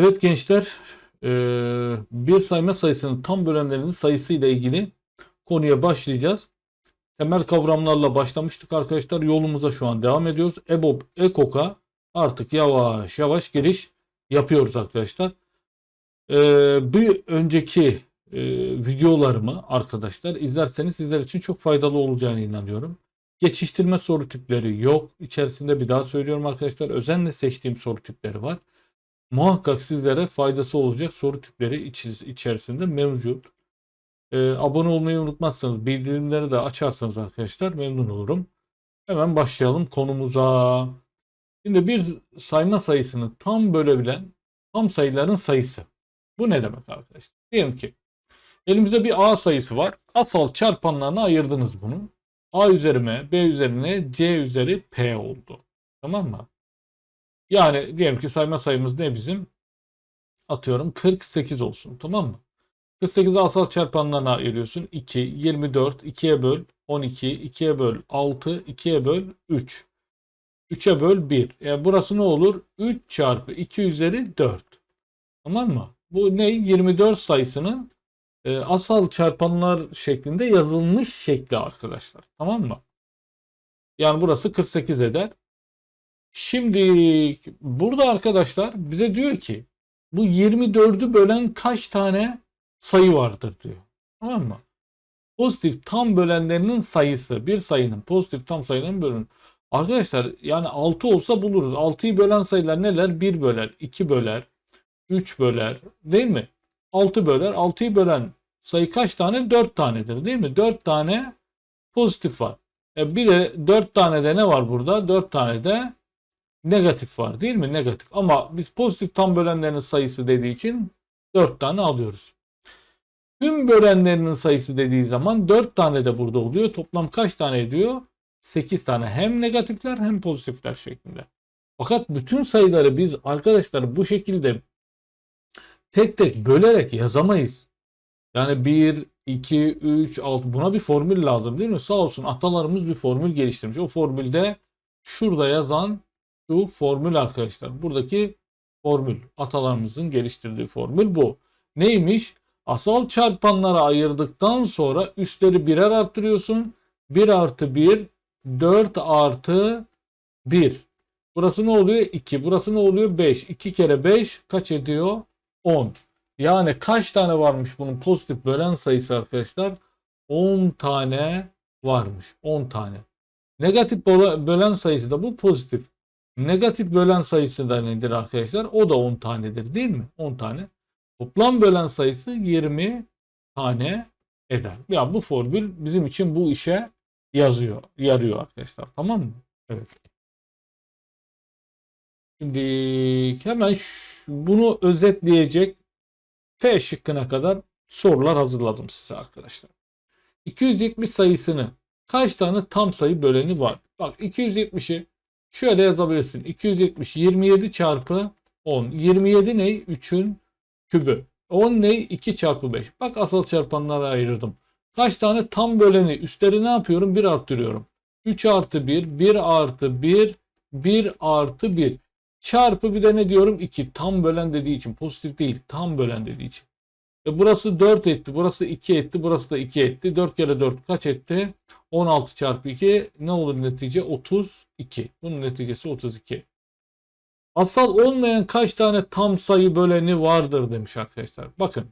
Evet gençler, eee, bir sayma sayısının tam bölenlerinin sayısı ile ilgili konuya başlayacağız. Temel kavramlarla başlamıştık arkadaşlar. Yolumuza şu an devam ediyoruz. EBOB, EKOK'a artık yavaş yavaş giriş yapıyoruz arkadaşlar. Eee, bir önceki eee, videolarımı arkadaşlar izlerseniz sizler için çok faydalı olacağını inanıyorum. Geçiştirme soru tipleri yok. İçerisinde bir daha söylüyorum arkadaşlar. Özenle seçtiğim soru tipleri var muhakkak sizlere faydası olacak soru tipleri iç- içerisinde mevcut. Ee, abone olmayı unutmazsanız, bildirimleri de açarsanız arkadaşlar memnun olurum. Hemen başlayalım konumuza. Şimdi bir sayma sayısını tam bölebilen tam sayıların sayısı. Bu ne demek arkadaşlar? Diyelim ki elimizde bir A sayısı var. Asal çarpanlarına ayırdınız bunu. A üzeri M, B üzerine C üzeri P oldu. Tamam mı? Yani diyelim ki sayma sayımız ne bizim? Atıyorum 48 olsun tamam mı? 48'i asal çarpanlarına ayırıyorsun. 2, 24, 2'ye böl 12, 2'ye böl 6, 2'ye böl 3. 3'e böl 1. Yani burası ne olur? 3 çarpı 2 üzeri 4. Tamam mı? Bu ne? 24 sayısının e, asal çarpanlar şeklinde yazılmış şekli arkadaşlar. Tamam mı? Yani burası 48 eder. Şimdi burada arkadaşlar bize diyor ki bu 24'ü bölen kaç tane sayı vardır diyor. Tamam mı? Pozitif tam bölenlerinin sayısı bir sayının pozitif tam sayının bölün. Arkadaşlar yani 6 olsa buluruz. 6'yı bölen sayılar neler? 1 böler, 2 böler, 3 böler değil mi? 6 böler. 6'yı bölen sayı kaç tane? 4 tanedir değil mi? 4 tane pozitif var. E bir de 4 tane de ne var burada? 4 tane de negatif var değil mi? Negatif. Ama biz pozitif tam bölenlerin sayısı dediği için 4 tane alıyoruz. Tüm bölenlerinin sayısı dediği zaman 4 tane de burada oluyor. Toplam kaç tane ediyor? 8 tane. Hem negatifler hem pozitifler şeklinde. Fakat bütün sayıları biz arkadaşlar bu şekilde tek tek bölerek yazamayız. Yani 1, 2, 3, 6 buna bir formül lazım değil mi? Sağ olsun atalarımız bir formül geliştirmiş. O formülde şurada yazan şu formül arkadaşlar. Buradaki formül. Atalarımızın geliştirdiği formül bu. Neymiş? Asal çarpanlara ayırdıktan sonra üstleri birer arttırıyorsun. 1 artı 1 4 artı 1. Burası ne oluyor? 2. Burası ne oluyor? 5. 2 kere 5 kaç ediyor? 10. Yani kaç tane varmış bunun pozitif bölen sayısı arkadaşlar? 10 tane varmış. 10 tane. Negatif böle- bölen sayısı da bu pozitif. Negatif bölen sayısı da nedir arkadaşlar? O da 10 tanedir değil mi? 10 tane. Toplam bölen sayısı 20 tane eder. Ya bu formül bizim için bu işe yazıyor, yarıyor arkadaşlar. Tamam mı? Evet. Şimdi hemen bunu özetleyecek F şıkkına kadar sorular hazırladım size arkadaşlar. 270 sayısını kaç tane tam sayı böleni var? Bak 270'i şöyle yazabilirsin. 270 27 çarpı 10. 27 ne? 3'ün kübü. 10 ne? 2 çarpı 5. Bak asal çarpanlara ayırdım. Kaç tane tam böleni? Üstleri ne yapıyorum? 1 arttırıyorum. 3 artı 1, 1 artı 1, 1 artı 1. Çarpı bir de ne diyorum? 2. Tam bölen dediği için. Pozitif değil. Tam bölen dediği için. E burası 4 etti. Burası 2 etti. Burası da 2 etti. 4 kere 4 kaç etti? 16 çarpı 2 ne olur netice? 32. Bunun neticesi 32. Asal olmayan kaç tane tam sayı böleni vardır demiş arkadaşlar. Bakın.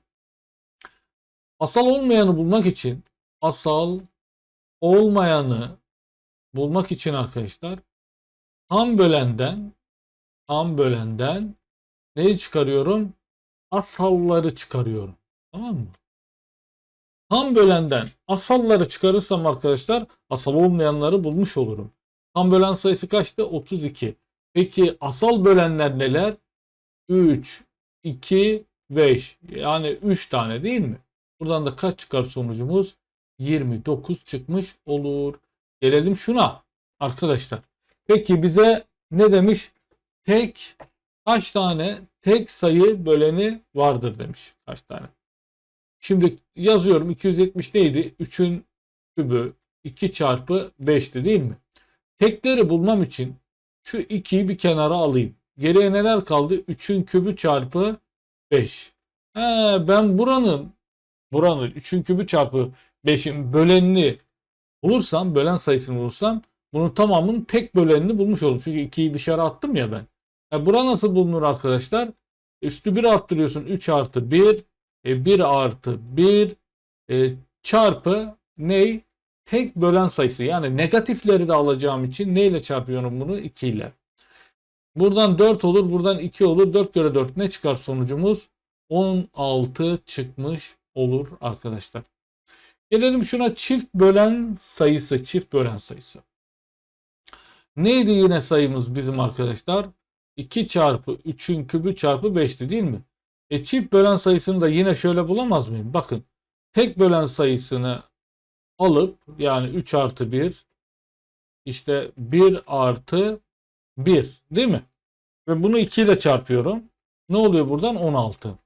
Asal olmayanı bulmak için asal olmayanı bulmak için arkadaşlar tam bölenden tam bölenden neyi çıkarıyorum? Asalları çıkarıyorum. Tamam mı? Tam bölenden asalları çıkarırsam arkadaşlar asal olmayanları bulmuş olurum. Tam bölen sayısı kaçtı? 32. Peki asal bölenler neler? 3, 2, 5. Yani 3 tane değil mi? Buradan da kaç çıkar sonucumuz? 29 çıkmış olur. Gelelim şuna arkadaşlar. Peki bize ne demiş? Tek kaç tane tek sayı böleni vardır demiş. Kaç tane? Şimdi yazıyorum 270 neydi? 3'ün kübü 2 çarpı 5'ti değil mi? Tekleri bulmam için şu 2'yi bir kenara alayım. geriye neler kaldı? 3'ün kübü çarpı 5. He, ben buranın buranın 3'ün kübü çarpı 5'in bölenini bulursam, bölen sayısını bulursam bunun tamamının tek bölenini bulmuş olurum. Çünkü 2'yi dışarı attım ya ben. E, bura nasıl bulunur arkadaşlar? Üstü 1 arttırıyorsun. 3 artı 1. E, 1 artı 1 e, çarpı ney? Tek bölen sayısı. Yani negatifleri de alacağım için neyle çarpıyorum bunu? 2 ile. Buradan 4 olur. Buradan 2 olur. 4 kere 4 ne çıkar sonucumuz? 16 çıkmış olur arkadaşlar. Gelelim şuna çift bölen sayısı. Çift bölen sayısı. Neydi yine sayımız bizim arkadaşlar? 2 çarpı 3'ün kübü çarpı 5'ti değil mi? E çift bölen sayısını da yine şöyle bulamaz mıyım? Bakın tek bölen sayısını alıp yani 3 artı 1 işte 1 artı 1 değil mi? Ve bunu 2 ile çarpıyorum. Ne oluyor buradan? 16.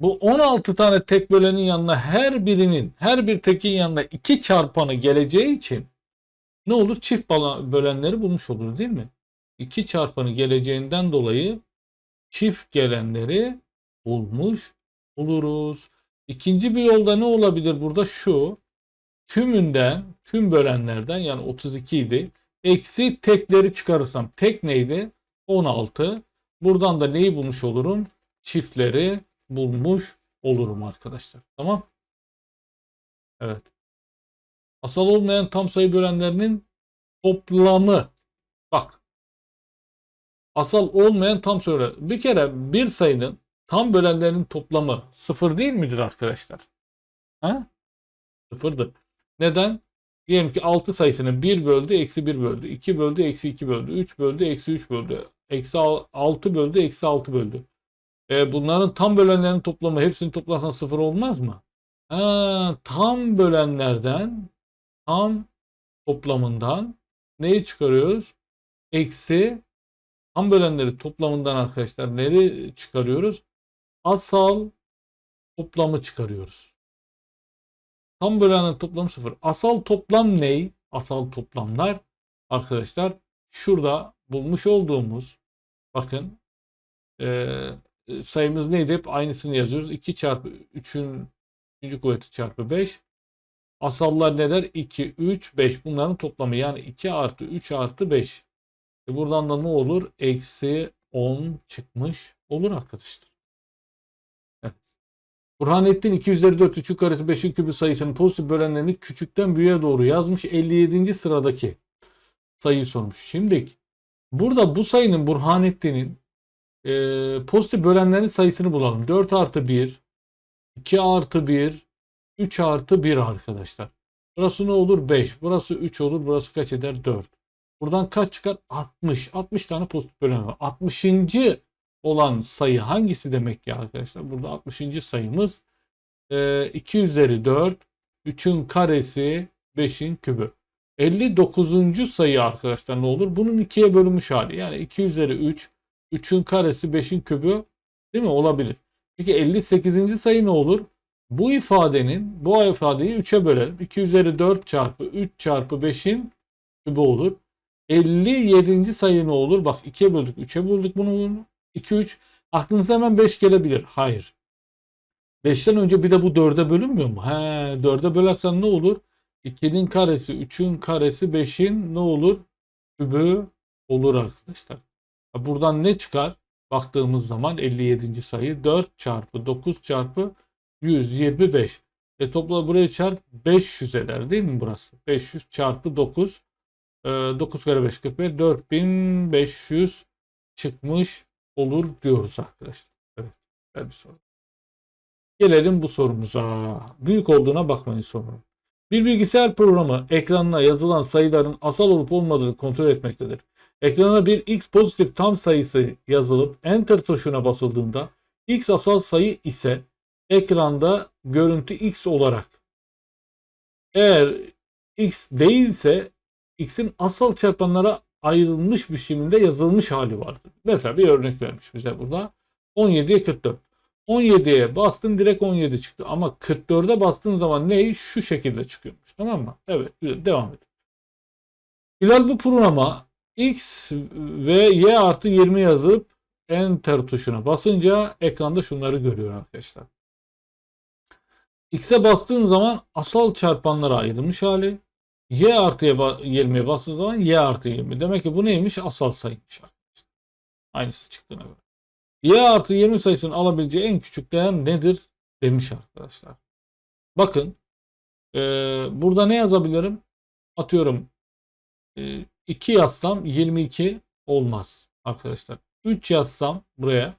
Bu 16 tane tek bölenin yanına her birinin her bir tekin yanına 2 çarpanı geleceği için ne olur? Çift bölenleri bulmuş olur değil mi? 2 çarpanı geleceğinden dolayı çift gelenleri bulmuş oluruz. İkinci bir yolda ne olabilir burada? Şu tümünden, tüm bölenlerden yani 32 idi. Eksi tekleri çıkarırsam tek neydi? 16. Buradan da neyi bulmuş olurum? Çiftleri bulmuş olurum arkadaşlar. Tamam. Evet. Asal olmayan tam sayı bölenlerinin toplamı. Bak. Asal olmayan tam sayı. Bir kere bir sayının tam bölenlerinin toplamı sıfır değil midir arkadaşlar? Ha? Sıfırdır. Neden? Diyelim ki 6 sayısını 1 böldü, eksi 1 böldü. 2 böldü, eksi 2 böldü. 3 böldü, eksi 3 böldü. Eksi 6 böldü, eksi 6 böldü. E, bunların tam bölenlerin toplamı hepsini toplarsan sıfır olmaz mı? Ha, tam bölenlerden tam toplamından neyi çıkarıyoruz? Eksi tam bölenleri toplamından arkadaşlar neyi çıkarıyoruz? Asal toplamı çıkarıyoruz. Tam bölenin toplamı sıfır. Asal toplam ney? Asal toplamlar arkadaşlar şurada bulmuş olduğumuz bakın eee sayımız neydi? Hep aynısını yazıyoruz. 2 çarpı 3'ün 3. kuvveti çarpı 5. Asallar ne der? 2, 3, 5. Bunların toplamı yani 2 artı 3 artı 5. E buradan da ne olur? Eksi 10 çıkmış olur arkadaşlar. Burhanettin 2 üzeri 4 3'ün karesi 5'in kübü sayısının pozitif bölenlerini küçükten büyüğe doğru yazmış. 57. sıradaki sayıyı sormuş. Şimdi burada bu sayının Burhanettin'in e, pozitif bölenlerin sayısını bulalım. 4 artı 1, 2 artı 1, 3 artı 1 arkadaşlar. Burası ne olur? 5. Burası 3 olur. Burası kaç eder? 4. Buradan kaç çıkar? 60. 60 tane pozitif bölen var. 60. olan sayı hangisi demek ya arkadaşlar? Burada 60. sayımız e, 2 üzeri 4, 3'ün karesi, 5'in kübü. 59. sayı arkadaşlar ne olur? Bunun 2'ye bölünmüş hali. Yani 2 üzeri 3, 3'ün karesi 5'in kübü değil mi? Olabilir. Peki 58. sayı ne olur? Bu ifadenin bu ifadeyi 3'e bölelim. 2 üzeri 4 çarpı 3 çarpı 5'in kübü olur. 57. sayı ne olur? Bak 2'ye böldük 3'e böldük bunu. 2 3 aklınıza hemen 5 gelebilir. Hayır. 5'ten önce bir de bu 4'e bölünmüyor mu? He, 4'e bölersen ne olur? 2'nin karesi, 3'ün karesi, 5'in ne olur? Kübü olur arkadaşlar. Buradan ne çıkar? Baktığımız zaman 57. sayı 4 çarpı 9 çarpı 125. E topla buraya çarp 500 eder değil mi burası? 500 çarpı 9. E, 9 kere 5 45 4500 çıkmış olur diyoruz arkadaşlar. Evet. Güzel bir soru. Gelelim bu sorumuza. Büyük olduğuna bakmayın sorunun. Bir bilgisayar programı ekranına yazılan sayıların asal olup olmadığını kontrol etmektedir. Ekrana bir x pozitif tam sayısı yazılıp enter tuşuna basıldığında x asal sayı ise ekranda görüntü x olarak eğer x değilse x'in asal çarpanlara ayrılmış biçimde yazılmış hali vardır. Mesela bir örnek vermiş bize burada. 17'ye 44. 17'ye bastın direkt 17 çıktı. Ama 44'e bastığın zaman ne? Şu şekilde çıkıyormuş. Tamam mı? Evet. Devam edelim. Hilal bu programa x ve y artı 20 yazıp enter tuşuna basınca ekranda şunları görüyor arkadaşlar. X'e bastığın zaman asal çarpanlara ayrılmış hali. Y artıya ba- 20'ye bastığı zaman Y artı 20. Demek ki bu neymiş? Asal sayıymış. Aynısı çıktığına göre. Y artı 20 sayısının alabileceği en küçük değer nedir? Demiş arkadaşlar. Bakın eee, burada ne yazabilirim? Atıyorum eee, 2 yazsam 22 olmaz arkadaşlar. 3 yazsam buraya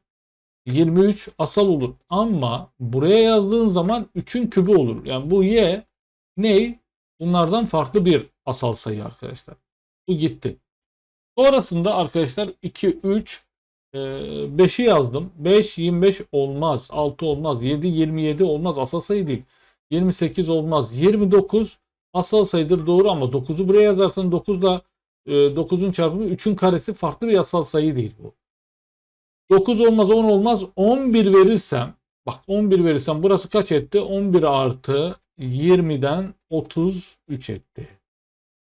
23 asal olur. Ama buraya yazdığın zaman 3'ün kübü olur. Yani bu y ney? Bunlardan farklı bir asal sayı arkadaşlar. Bu gitti. Sonrasında arkadaşlar 2, 3, 5'i yazdım. 5, 25 olmaz. 6 olmaz. 7, 27 olmaz. Asal sayı değil. 28 olmaz. 29 asal sayıdır doğru ama 9'u buraya yazarsan 9 ile 9'un çarpımı 3'ün karesi farklı bir asal sayı değil bu. 9 olmaz 10 olmaz 11 verirsem bak 11 verirsem burası kaç etti? 11 artı 20'den 33 etti.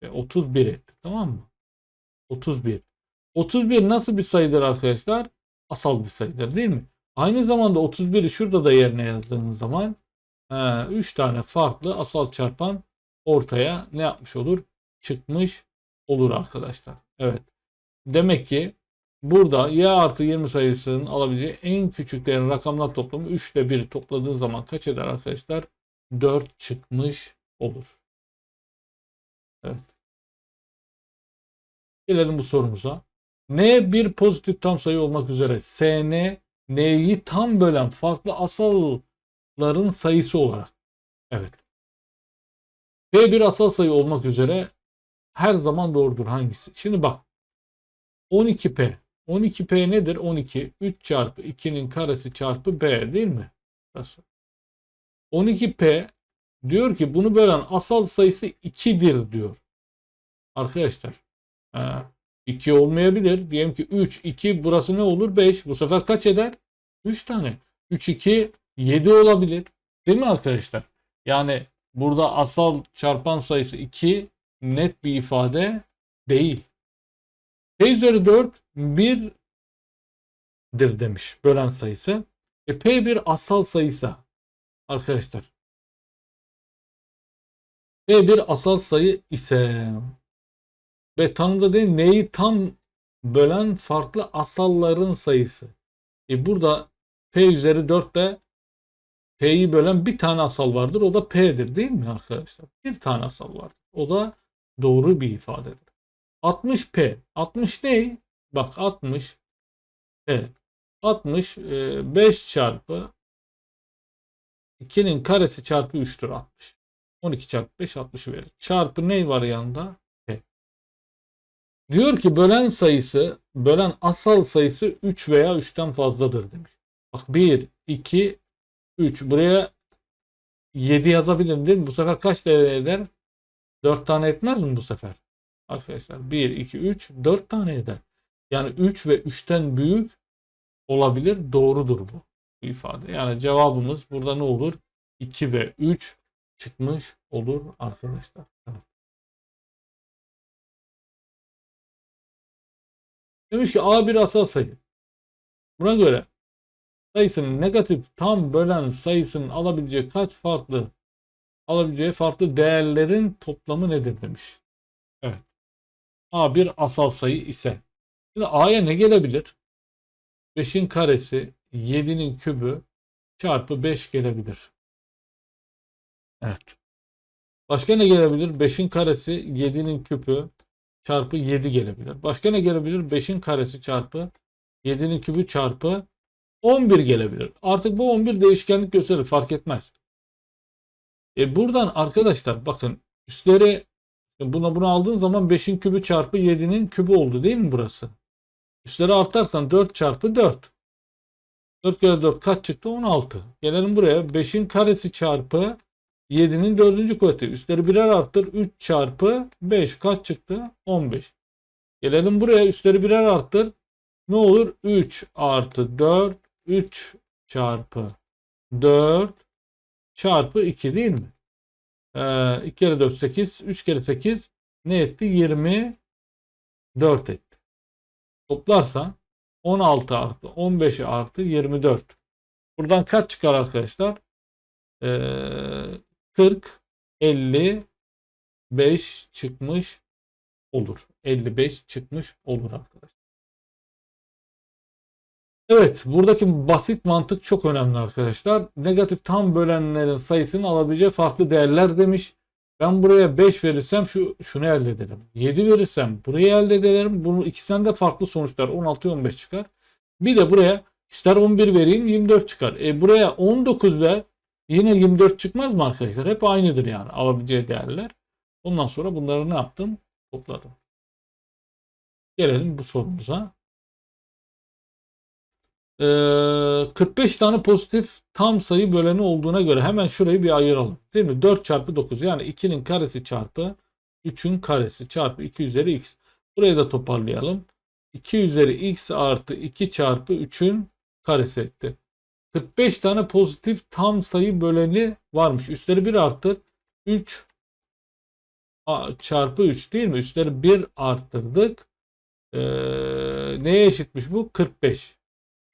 Ve 31 etti tamam mı? 31. 31 nasıl bir sayıdır arkadaşlar? Asal bir sayıdır değil mi? Aynı zamanda 31'i şurada da yerine yazdığınız zaman 3 tane farklı asal çarpan ortaya ne yapmış olur? Çıkmış olur arkadaşlar. Evet. Demek ki burada y artı 20 sayısının alabileceği en küçük değerin rakamlar toplamı 3 ile 1 topladığın zaman kaç eder arkadaşlar? 4 çıkmış olur. Evet. Gelelim bu sorumuza. N bir pozitif tam sayı olmak üzere Sn N'yi tam bölen farklı asalların sayısı olarak. Evet. P bir asal sayı olmak üzere her zaman doğrudur hangisi? Şimdi bak 12P. 12P nedir? 12 3 çarpı 2'nin karesi çarpı B değil mi? Burası. 12P diyor ki bunu bölen asal sayısı 2'dir diyor. Arkadaşlar 2 olmayabilir. Diyelim ki 3, 2 burası ne olur? 5. Bu sefer kaç eder? 3 tane. 3, 2, 7 olabilir. Değil mi arkadaşlar? Yani burada asal çarpan sayısı 2 net bir ifade değil. P üzeri 4 1'dir demiş bölen sayısı. E P bir asal sayısa arkadaşlar P bir asal sayı ise ve tanımda değil neyi tam bölen farklı asalların sayısı. E burada P üzeri 4 de P'yi bölen bir tane asal vardır. O da P'dir değil mi arkadaşlar? Bir tane asal vardır. O da doğru bir ifadedir. 60P. 60 ne? Bak 60 P. 60 5 çarpı 2'nin karesi çarpı 3'tür 60. 12 çarpı 5 60'ı verir. Çarpı ne var yanında? P. Diyor ki bölen sayısı, bölen asal sayısı 3 veya 3'ten fazladır demiş. Bak 1, 2, 3. Buraya 7 yazabilirim değil mi? Bu sefer kaç değer eder? 4 tane etmez mi bu sefer? Arkadaşlar 1, 2, 3, 4 tane eder. Yani 3 ve 3'ten büyük olabilir. Doğrudur bu ifade. Yani cevabımız burada ne olur? 2 ve 3 çıkmış olur arkadaşlar. Evet. Demiş ki A bir asal sayı. Buna göre sayısının negatif tam bölen sayısının alabileceği kaç farklı alabileceği farklı değerlerin toplamı nedir demiş. Evet. A bir asal sayı ise. Şimdi A'ya ne gelebilir? 5'in karesi 7'nin kübü çarpı 5 gelebilir. Evet. Başka ne gelebilir? 5'in karesi 7'nin küpü çarpı 7 gelebilir. Başka ne gelebilir? 5'in karesi çarpı 7'nin kübü çarpı 11 gelebilir. Artık bu 11 değişkenlik gösterir. Fark etmez. E buradan arkadaşlar bakın üstleri buna bunu aldığın zaman 5'in kübü çarpı 7'nin kübü oldu değil mi burası? Üstleri artarsan 4 çarpı 4. 4 kere 4 kaç çıktı? 16. Gelelim buraya. 5'in karesi çarpı 7'nin 4. kuvveti. Üstleri birer arttır. 3 çarpı 5 kaç çıktı? 15. Gelelim buraya. Üstleri birer arttır. Ne olur? 3 artı 4. 3 çarpı 4 çarpı 2 değil mi? Ee, 2 kere 4 8. 3 kere 8 ne etti? 24 etti. Toplarsan 16 artı 15 artı 24. Buradan kaç çıkar arkadaşlar? Ee, 40, 55 çıkmış olur. 55 çıkmış olur arkadaşlar. Evet, buradaki basit mantık çok önemli arkadaşlar. Negatif tam bölenlerin sayısını alabileceği farklı değerler demiş. Ben buraya 5 verirsem şu şunu elde ederim. 7 verirsem burayı elde ederim. Bunu ikisinden de farklı sonuçlar 16 15 çıkar. Bir de buraya ister 11 vereyim 24 çıkar. E buraya 19 ver yine 24 çıkmaz mı arkadaşlar? Hep aynıdır yani alabileceği değerler. Ondan sonra bunları ne yaptım? Topladım. Gelelim bu sorumuza. Ee, 45 tane pozitif tam sayı böleni olduğuna göre hemen şurayı bir ayıralım. Değil mi? 4 çarpı 9 yani 2'nin karesi çarpı 3'ün karesi çarpı 2 üzeri x. Burayı da toparlayalım. 2 üzeri x artı 2 çarpı 3'ün karesi etti. 45 tane pozitif tam sayı böleni varmış. Üstleri 1 arttır. 3 a- çarpı 3 değil mi? Üstleri 1 arttırdık. Ee, neye eşitmiş bu? 45.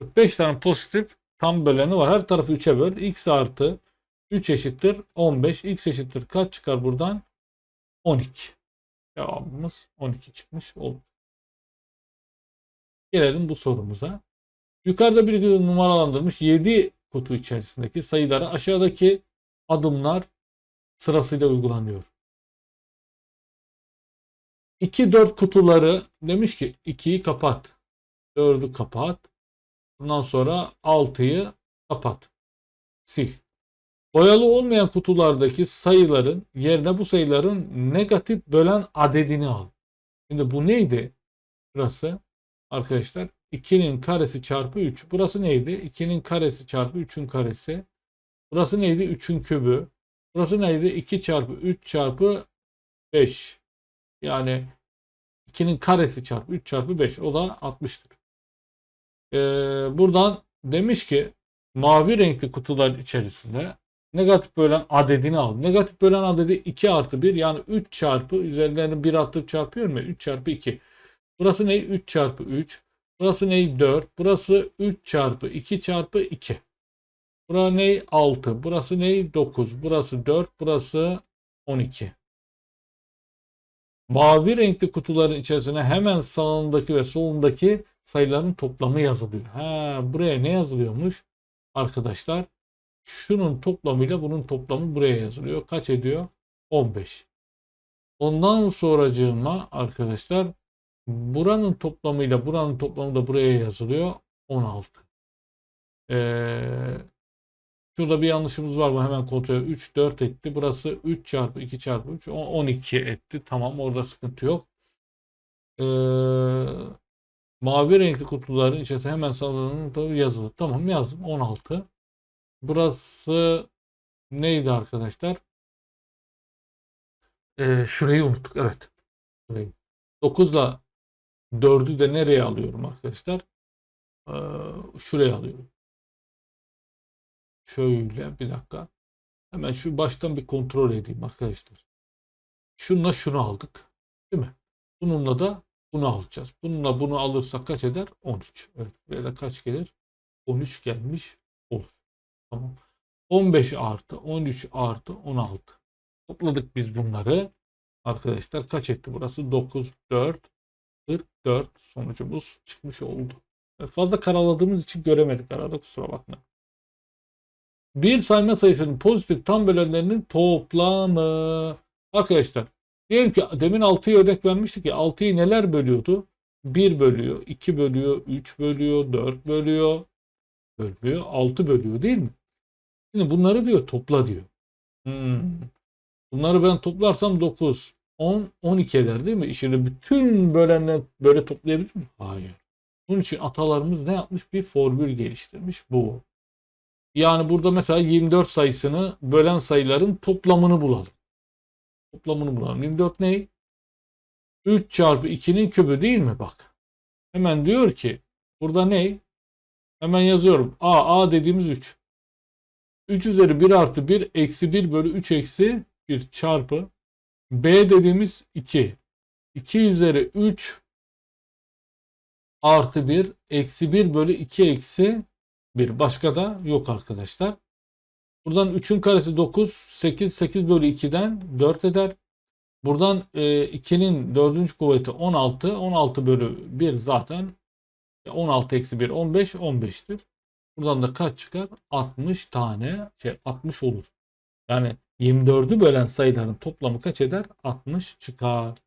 45 tane pozitif tam böleni var. Her tarafı 3'e böl. x artı 3 eşittir 15. x eşittir kaç çıkar buradan? 12. Cevabımız 12 çıkmış olur. Gelelim bu sorumuza. Yukarıda bir numaralandırmış 7 kutu içerisindeki sayılara aşağıdaki adımlar sırasıyla uygulanıyor. 2-4 kutuları demiş ki 2'yi kapat. 4'ü kapat. Bundan sonra 6'yı kapat. Sil. Boyalı olmayan kutulardaki sayıların yerine bu sayıların negatif bölen adedini al. Şimdi bu neydi? Burası arkadaşlar 2'nin karesi çarpı 3. Burası neydi? 2'nin karesi çarpı 3'ün karesi. Burası neydi? 3'ün kübü. Burası neydi? 2 çarpı 3 çarpı 5. Yani 2'nin karesi çarpı 3 çarpı 5. O da 60'tır. Ee, buradan demiş ki mavi renkli kutular içerisinde negatif bölen adedini al. Negatif bölen adedi 2 artı 1 yani 3 çarpı üzerlerine 1 atıp çarpıyorum ya 3 çarpı 2. Burası ne? 3 çarpı 3. Burası ne? 4. Burası 3 çarpı 2 çarpı 2. Burası ne? 6. Burası ne? 9. Burası 4. Burası 12. Mavi renkli kutuların içerisine hemen sağındaki ve solundaki sayıların toplamı yazılıyor. Ha, buraya ne yazılıyormuş? Arkadaşlar şunun toplamıyla bunun toplamı buraya yazılıyor. Kaç ediyor? 15. Ondan sonracığıma arkadaşlar buranın toplamıyla buranın toplamı da buraya yazılıyor. 16. Ee, şurada bir yanlışımız var mı? Hemen kontrol 3, 4 etti. Burası 3 çarpı 2 çarpı 3, 12 etti. Tamam orada sıkıntı yok. Ee, mavi renkli kutuların içerisinde hemen sağlanın yazılı. Tamam yazdım 16. Burası neydi arkadaşlar? Ee, şurayı unuttuk. Evet. Şurayı. 9 ile 4'ü de nereye alıyorum arkadaşlar? Ee, şuraya alıyorum. Şöyle bir dakika. Hemen şu baştan bir kontrol edeyim arkadaşlar. Şununla şunu aldık. Değil mi? Bununla da bunu alacağız. Bununla bunu alırsak kaç eder? 13. Evet. Buraya da kaç gelir? 13 gelmiş olur. Tamam. 15 artı 13 artı 16. Topladık biz bunları. Arkadaşlar kaç etti burası? 9, 4, 44 sonucumuz çıkmış oldu. Fazla karaladığımız için göremedik arada kusura bakmayın. Bir sayma sayısının pozitif tam bölenlerinin toplamı. Arkadaşlar diyelim ki demin 6'yı örnek vermiştik ya 6'yı neler bölüyordu? 1 bölüyor, 2 bölüyor, 3 bölüyor, 4 bölüyor, bölüyor, 6 bölüyor değil mi? Şimdi bunları diyor topla diyor. Hmm. Bunları ben toplarsam 9, 10, 12 eder değil mi? Şimdi bütün bölenler böyle toplayabilir mi? Hayır. Bunun için atalarımız ne yapmış? Bir formül geliştirmiş. Bu. Yani burada mesela 24 sayısını bölen sayıların toplamını bulalım. Toplamını bulalım. 24 ne? 3 çarpı 2'nin kübü değil mi? Bak. Hemen diyor ki burada ne? Hemen yazıyorum. A, A dediğimiz 3. 3 üzeri 1 artı 1 eksi 1 bölü 3 eksi 1 çarpı B dediğimiz 2. 2 üzeri 3 artı 1 eksi 1 bölü 2 eksi 1. Başka da yok arkadaşlar. Buradan 3'ün karesi 9. 8 8 bölü 2'den 4 eder. Buradan e, 2'nin 4. kuvveti 16. 16 bölü 1 zaten 16 eksi 1 15 15'tir. Buradan da kaç çıkar? 60 tane şey 60 olur. Yani 24'ü bölen sayıların toplamı kaç eder? 60 çıkar.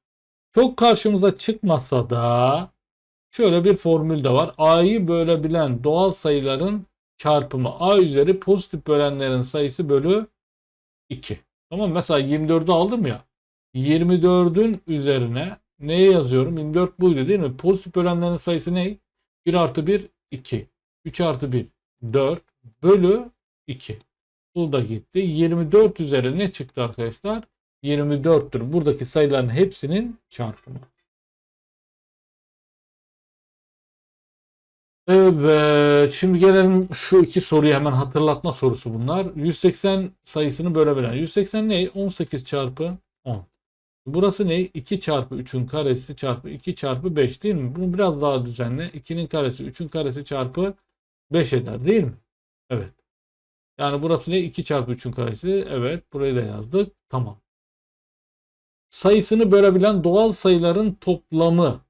Çok karşımıza çıkmasa da şöyle bir formül de var. A'yı bölebilen doğal sayıların çarpımı A üzeri pozitif bölenlerin sayısı bölü 2. Tamam mesela 24'ü aldım ya. 24'ün üzerine neye yazıyorum? 24 buydu değil mi? Pozitif bölenlerin sayısı ne? 1 artı 1 2. 3 artı 1 4 bölü 2. Bu da gitti. 24 üzeri ne çıktı arkadaşlar? 24'tür. Buradaki sayıların hepsinin çarpımı. Evet. Şimdi gelelim şu iki soruyu hemen hatırlatma sorusu bunlar. 180 sayısını bölebilen. 180 ne? 18 çarpı 10. Burası ne? 2 çarpı 3'ün karesi çarpı 2 çarpı 5 değil mi? Bunu biraz daha düzenle. 2'nin karesi 3'ün karesi çarpı 5 eder değil mi? Evet. Yani burası ne? 2 çarpı 3'ün karesi. Evet. Burayı da yazdık. Tamam. Sayısını bölebilen doğal sayıların toplamı.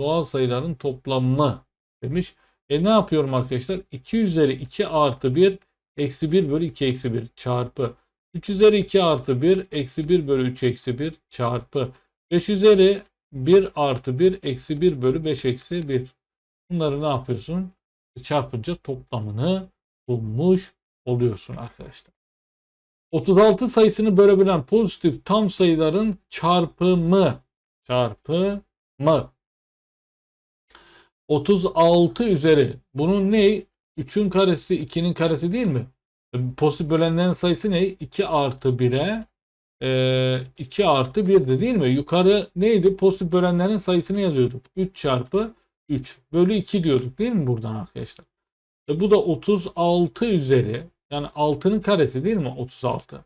Doğal sayıların toplamı demiş. E ne yapıyorum arkadaşlar? 2 üzeri 2 artı 1 eksi 1 bölü 2 eksi 1 çarpı 3 üzeri 2 artı 1 eksi 1 bölü 3 eksi 1 çarpı 5 üzeri 1 artı 1 eksi 1 bölü 5 eksi 1. Bunları ne yapıyorsun? Çarpınca toplamını bulmuş oluyorsun arkadaşlar. 36 sayısını bölebilen pozitif tam sayıların çarpımı çarpımı 36 üzeri bunun ne? 3'ün karesi 2'nin karesi değil mi? Pozitif bölenlerin sayısı ne? 2 artı 1'e e, 2 artı 1'di değil mi? Yukarı neydi? Pozitif bölenlerin sayısını yazıyorduk. 3 çarpı 3 bölü 2 diyorduk değil mi buradan arkadaşlar? E bu da 36 üzeri yani 6'nın karesi değil mi 36?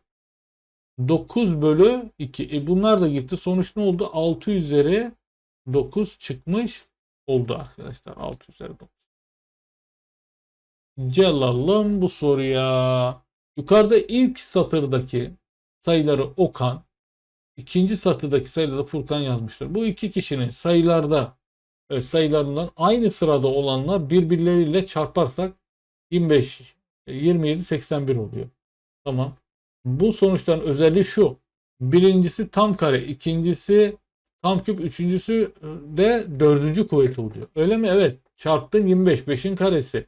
9 bölü 2. E bunlar da gitti. Sonuç ne oldu? 6 üzeri 9 çıkmış oldu arkadaşlar. 6 üzeri 9. Celalım bu soruya. Yukarıda ilk satırdaki sayıları Okan, ikinci satırdaki sayıları Furkan yazmışlar. Bu iki kişinin sayılarda e, sayılarından aynı sırada olanlar birbirleriyle çarparsak 25, 27, 81 oluyor. Tamam. Bu sonuçların özelliği şu. Birincisi tam kare, ikincisi tam küp, üçüncüsü de dördüncü kuvveti oluyor. Öyle mi? Evet. Çarptın 25, 5'in karesi.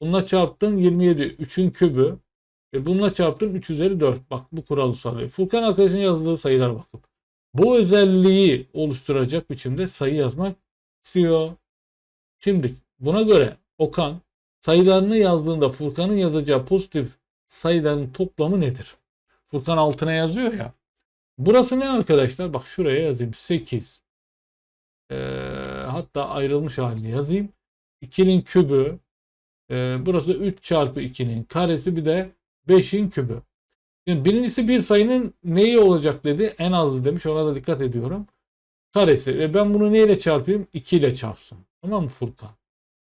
Bununla çarptın 27. 3'ün kübü. E bununla çarptın 3 üzeri 4. Bak bu kuralı sağlıyor. Furkan arkadaşın yazdığı sayılar bakın. Bu özelliği oluşturacak biçimde sayı yazmak istiyor. Şimdi buna göre Okan sayılarını yazdığında Furkan'ın yazacağı pozitif sayıların toplamı nedir? Furkan altına yazıyor ya. Burası ne arkadaşlar? Bak şuraya yazayım. 8. Ee, hatta ayrılmış halini yazayım. 2'nin kübü ee, burası 3 çarpı 2'nin karesi bir de 5'in kübü. Şimdi birincisi bir sayının neyi olacak dedi. En azı demiş ona da dikkat ediyorum. Karesi. Ve ben bunu neyle çarpayım? 2 ile çarpsın. Tamam mı Furkan?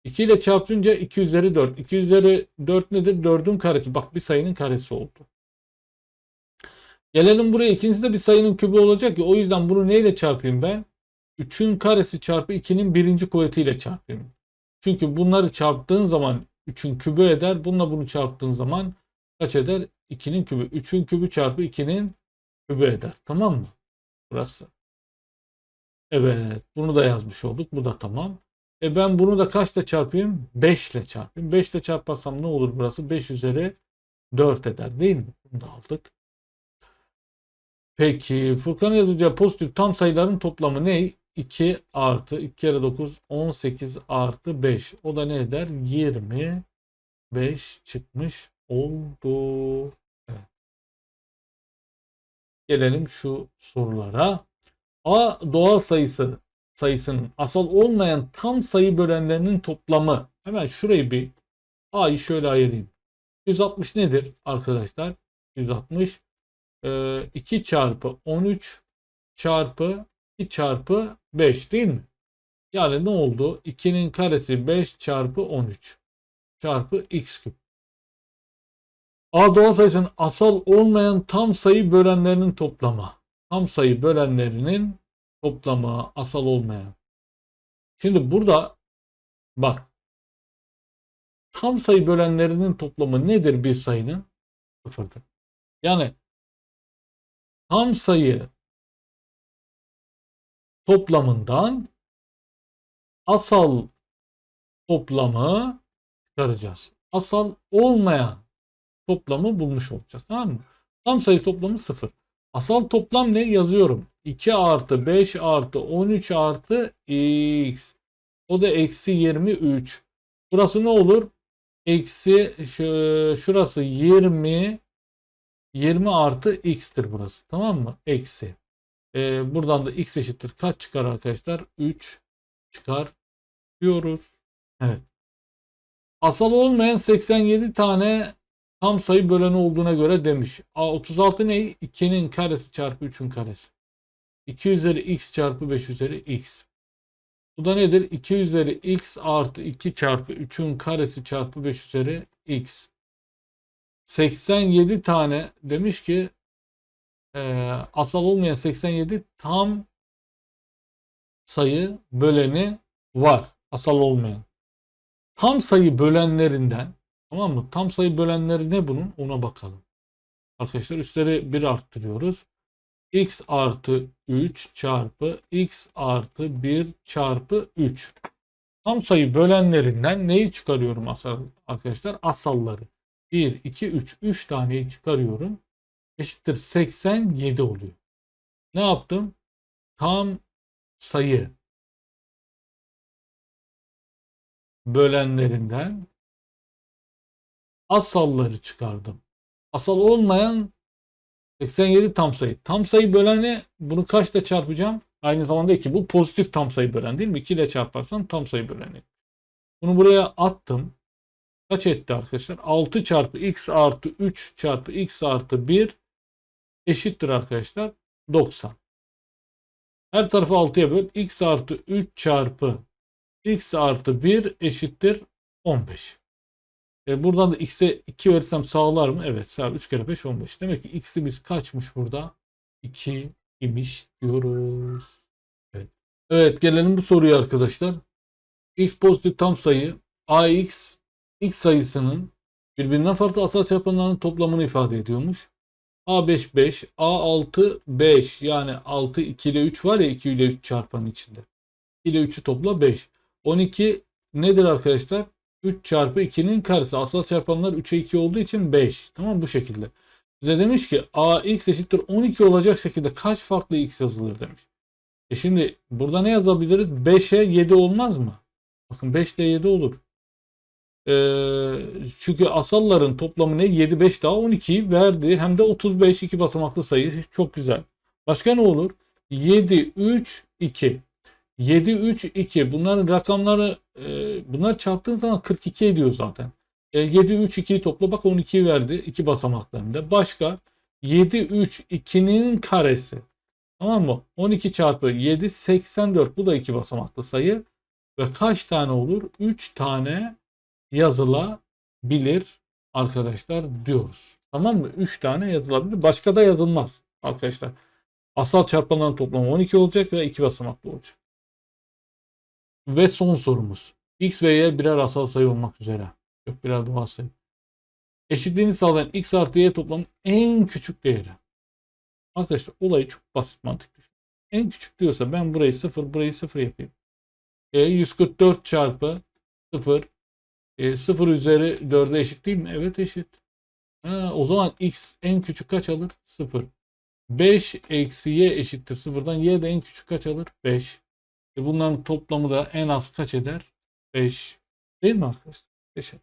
2 ile çarpınca 2 üzeri 4. 2 üzeri 4 nedir? 4'ün karesi. Bak bir sayının karesi oldu. Gelelim buraya. İkincisi de bir sayının kübü olacak ya. O yüzden bunu neyle çarpayım ben? 3'ün karesi çarpı 2'nin birinci kuvvetiyle çarpayım. Çünkü bunları çarptığın zaman 3'ün kübü eder. Bununla bunu çarptığın zaman kaç eder? 2'nin kübü. 3'ün kübü çarpı 2'nin kübü eder. Tamam mı? Burası. Evet. Bunu da yazmış olduk. Bu da tamam. E ben bunu da kaçla çarpayım? 5 ile çarpayım. 5 ile çarparsam ne olur burası? 5 üzeri 4 eder değil mi? Bunu da aldık. Peki Furkan yazacağı pozitif tam sayıların toplamı ne? 2 artı 2 kere 9 18 artı 5. O da ne eder? 25 çıkmış oldu. Gelelim şu sorulara. A doğal sayısı sayısının asal olmayan tam sayı bölenlerinin toplamı. Hemen şurayı bir A'yı şöyle ayırayım. 160 nedir arkadaşlar? 160 2 çarpı 13 çarpı 2 çarpı 5 değil mi? Yani ne oldu? 2'nin karesi 5 çarpı 13 çarpı x küp. A doğal sayısının asal olmayan tam sayı bölenlerinin toplamı. Tam sayı bölenlerinin toplamı asal olmayan. Şimdi burada bak tam sayı bölenlerinin toplamı nedir bir sayının? Sıfırdır. Yani tam sayı toplamından asal toplamı çıkaracağız. Asal olmayan toplamı bulmuş olacağız. Tamam mı? Tam sayı toplamı 0. Asal toplam ne? Yazıyorum. 2 artı 5 artı 13 artı x. O da eksi 23. Burası ne olur? Eksi şu- şurası 20 20 artı x'tir burası. Tamam mı? Eksi. Ee, buradan da x eşittir. Kaç çıkar arkadaşlar? 3 çıkar diyoruz. Evet. Asal olmayan 87 tane tam sayı böleni olduğuna göre demiş. A, 36 ne? 2'nin karesi çarpı 3'ün karesi. 2 üzeri x çarpı 5 üzeri x. Bu da nedir? 2 üzeri x artı 2 çarpı 3'ün karesi çarpı 5 üzeri x. 87 tane demiş ki e, asal olmayan 87 tam sayı böleni var. Asal olmayan. Tam sayı bölenlerinden tamam mı? Tam sayı bölenleri ne bunun? Ona bakalım. Arkadaşlar üstleri 1 arttırıyoruz. x artı 3 çarpı x artı 1 çarpı 3. Tam sayı bölenlerinden neyi çıkarıyorum arkadaşlar? Asalları. 1, 2, 3. 3 taneyi çıkarıyorum. Eşittir 87 oluyor. Ne yaptım? Tam sayı bölenlerinden asalları çıkardım. Asal olmayan 87 tam sayı. Tam sayı böleni bunu kaçla çarpacağım? Aynı zamanda 2. Bu pozitif tam sayı bölen değil mi? 2 ile çarparsan tam sayı böleni. Bunu buraya attım. Kaç etti arkadaşlar? 6 çarpı x artı 3 çarpı x artı 1 eşittir arkadaşlar 90. Her tarafı 6'ya böl. x artı 3 çarpı x artı 1 eşittir 15. E buradan da x'e 2 verirsem sağlar mı? Evet sağ 3 kere 5 15. Demek ki x'imiz kaçmış burada? 2 imiş diyoruz. Evet. evet gelelim bu soruya arkadaşlar. x pozitif tam sayı ax x sayısının birbirinden farklı asal çarpanlarının toplamını ifade ediyormuş. A5 5, A6 5 yani 6 2 ile 3 var ya 2 ile 3 çarpanın içinde. 2 ile 3'ü topla 5. 12 nedir arkadaşlar? 3 çarpı 2'nin karesi. Asal çarpanlar 3'e 2 olduğu için 5. Tamam bu şekilde. Bize demiş ki ax eşittir 12 olacak şekilde kaç farklı x yazılır demiş. E şimdi burada ne yazabiliriz? 5'e 7 olmaz mı? Bakın 5 ile 7 olur. Ee, çünkü asalların toplamı ne? 7, 5 daha 12 verdi. Hem de 35 iki basamaklı sayı. Çok güzel. Başka ne olur? 7, 3, 2. 7, 3, 2. Bunların rakamları e, bunlar çarptığın zaman 42 ediyor zaten. E, 7, 3, 2'yi topla. Bak 12'yi verdi. iki basamaklı hem de. Başka 7, 3, 2'nin karesi. Tamam mı? 12 çarpı 7, 84. Bu da iki basamaklı sayı. Ve kaç tane olur? 3 tane yazılabilir arkadaşlar diyoruz. Tamam mı? 3 tane yazılabilir. Başka da yazılmaz arkadaşlar. Asal çarpanların toplamı 12 olacak ve 2 basamaklı olacak. Ve son sorumuz. X ve Y birer asal sayı olmak üzere. Yok birer doğal sayı. Eşitliğini sağlayan X artı Y toplamın en küçük değeri. Arkadaşlar olayı çok basit mantık düşün. En küçük diyorsa ben burayı 0 burayı 0 yapayım. E, 144 çarpı 0 e, 0 üzeri 4'e eşit değil mi? Evet eşit. Ha, o zaman x en küçük kaç alır? 0. 5 eksi y eşittir 0'dan y de en küçük kaç alır? 5. E bunların toplamı da en az kaç eder? 5. Değil mi arkadaşlar? 5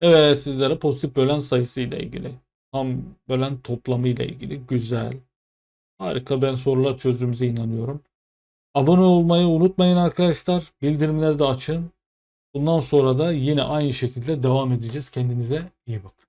Evet sizlere pozitif bölen sayısı ile ilgili. Tam bölen toplamı ile ilgili. Güzel. Harika ben sorular çözdüğümüze inanıyorum. Abone olmayı unutmayın arkadaşlar. Bildirimleri de açın. Bundan sonra da yine aynı şekilde devam edeceğiz. Kendinize iyi bakın.